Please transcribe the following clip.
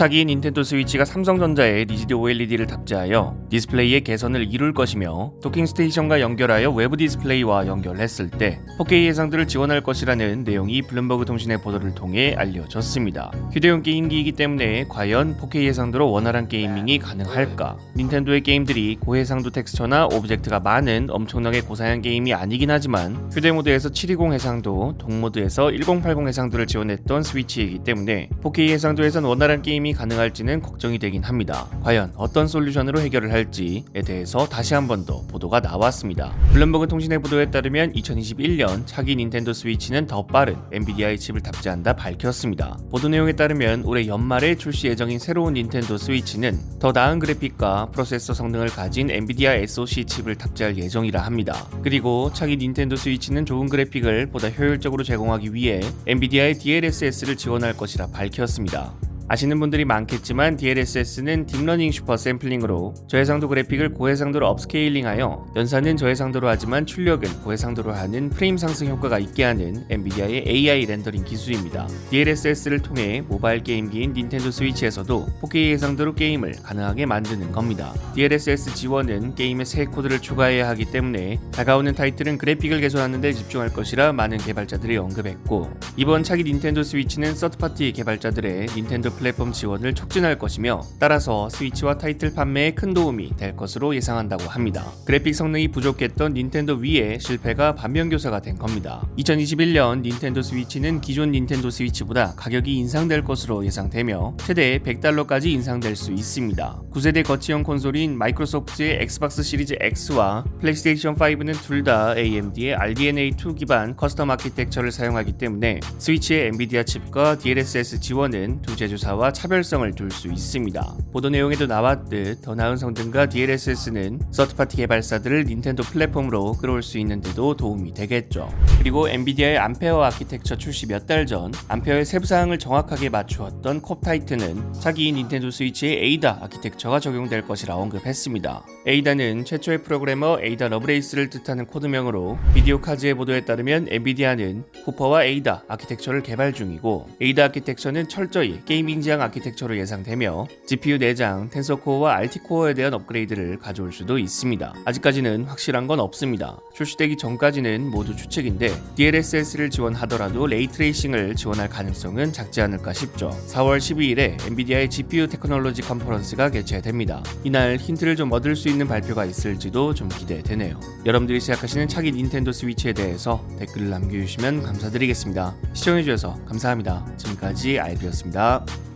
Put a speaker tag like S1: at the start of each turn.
S1: 차기 닌텐도 스위치가 삼성전자에 리지드 OLED를 탑재하여 디스플레이의 개선을 이룰 것이며 도킹 스테이션과 연결하여 외부 디스플레이와 연결했을 때 4K 해상도를 지원할 것이라는 내용이 블룸버그 통신의 보도를 통해 알려졌습니다. 휴대용 게임기이기 때문에 과연 4K 해상도로 원활한 게이밍이 가능할까? 닌텐도의 게임들이 고해상도 텍스처나 오브젝트가 많은 엄청나게 고사양 게임이 아니긴 하지만 휴대 모드에서 720 해상도, 동 모드에서 1080 해상도를 지원했던 스위치이기 때문에 4K 해상도에선 원활한 게 임이 가능할지는 걱정이 되긴 합니다. 과연 어떤 솔루션으로 해결을 할지에 대해서 다시 한 번 더 보도가 나왔습니다. 블룸버그 통신의 보도에 따르면 2021년 차기 닌텐도 스위치는 더 빠른 엔비디아의 칩을 탑재한다 밝혔습니다. 보도 내용에 따르면 올해 연말에 출시 예정인 새로운 닌텐도 스위치는 더 나은 그래픽과 프로세서 성능을 가진 엔비디아 SoC 칩을 탑재할 예정이라 합니다. 그리고 차기 닌텐도 스위치는 좋은 그래픽을 보다 효율적으로 제공하기 위해 엔비디아의 DLSS를 지원할 것이라 밝혔습니다. 아시는 분들이 많겠지만 DLSS는 딥러닝 슈퍼 샘플링으로 저해상도 그래픽을 고해상도로 업스케일링하여 연산은 저해상도로 하지만 출력은 고해상도로 하는 프레임 상승 효과가 있게 하는 엔비디아의 AI 렌더링 기술입니다. DLSS를 통해 모바일 게임기인 닌텐도 스위치에서도 4K 해상도로 게임을 가능하게 만드는 겁니다. DLSS 지원은 게임에 새 코드를 추가해야 하기 때문에 다가오는 타이틀은 그래픽을 개선하는 데 집중할 것이라 많은 개발자들이 언급했고 이번 차기 닌텐도 스위치는 서드파티 개발자들의 닌텐도 플랫폼 지원을 촉진할 것이며 따라서 스위치와 타이틀 판매에 큰 도움이 될 것으로 예상한다고 합니다. 그래픽 성능이 부족했던 닌텐도 위의 실패가 반면교사가 된 겁니다. 2021년 닌텐도 스위치는 기존 닌텐도 스위치보다 가격이 인상될 것으로 예상되며 최대 100달러까지 인상될 수 있습니다. 9세대 거치형 콘솔인 마이크로소프트의 엑스박스 시리즈 X와 플레이스테이션 5는 둘 다 AMD의 RDNA2 기반 커스텀 아키텍처를 사용하기 때문에 스위치의 엔비디아 칩과 DLSS 지원은 두 제조사 와 차별성을 둘 수 있습니다. 보도 내용에도 나왔듯 더 나은 성능과 DLSS는 서드파티 개발사들을 닌텐도 플랫폼으로 끌어올 수 있는데도 도움이 되겠죠. 그리고 엔비디아의 암페어 아키텍처 출시 몇 달 전 암페어의 세부 사항을 정확하게 맞추었던 콥 타이트는 차기 닌텐도 스위치의 에이다 아키텍처가 적용될 것이라 언급했습니다. 에이다는 최초의 프로그래머 에이다 러브레이스를 뜻하는 코드명으로 비디오 카즈의 보도에 따르면 엔비디아는 후퍼와 에이다 아키텍처를 개발 중이고 에이다 아키텍처는 철저히 게이밍 지향 아키텍처로 예상되며 GPU 내장, 텐서코어와 RT코어에 대한 업그레이드를 가져올 수도 있습니다. 아직까지는 확실한 건 없습니다. 출시되기 전까지는 모두 추측인데 DLSS를 지원하더라도 레이트레이싱을 지원할 가능성은 작지 않을까 싶죠. 4월 12일에 엔비디아의 GPU 테크놀로지 컨퍼런스가 개최됩니다. 이날 힌트를 좀 얻을 수 있는 발표가 있을지도 좀 기대되네요. 여러분들이 생각하시는 차기 닌텐도 스위치에 대해서 댓글을 남겨주시면 감사드리겠습니다. 시청해주셔서 감사합니다. 지금까지 알비였습니다.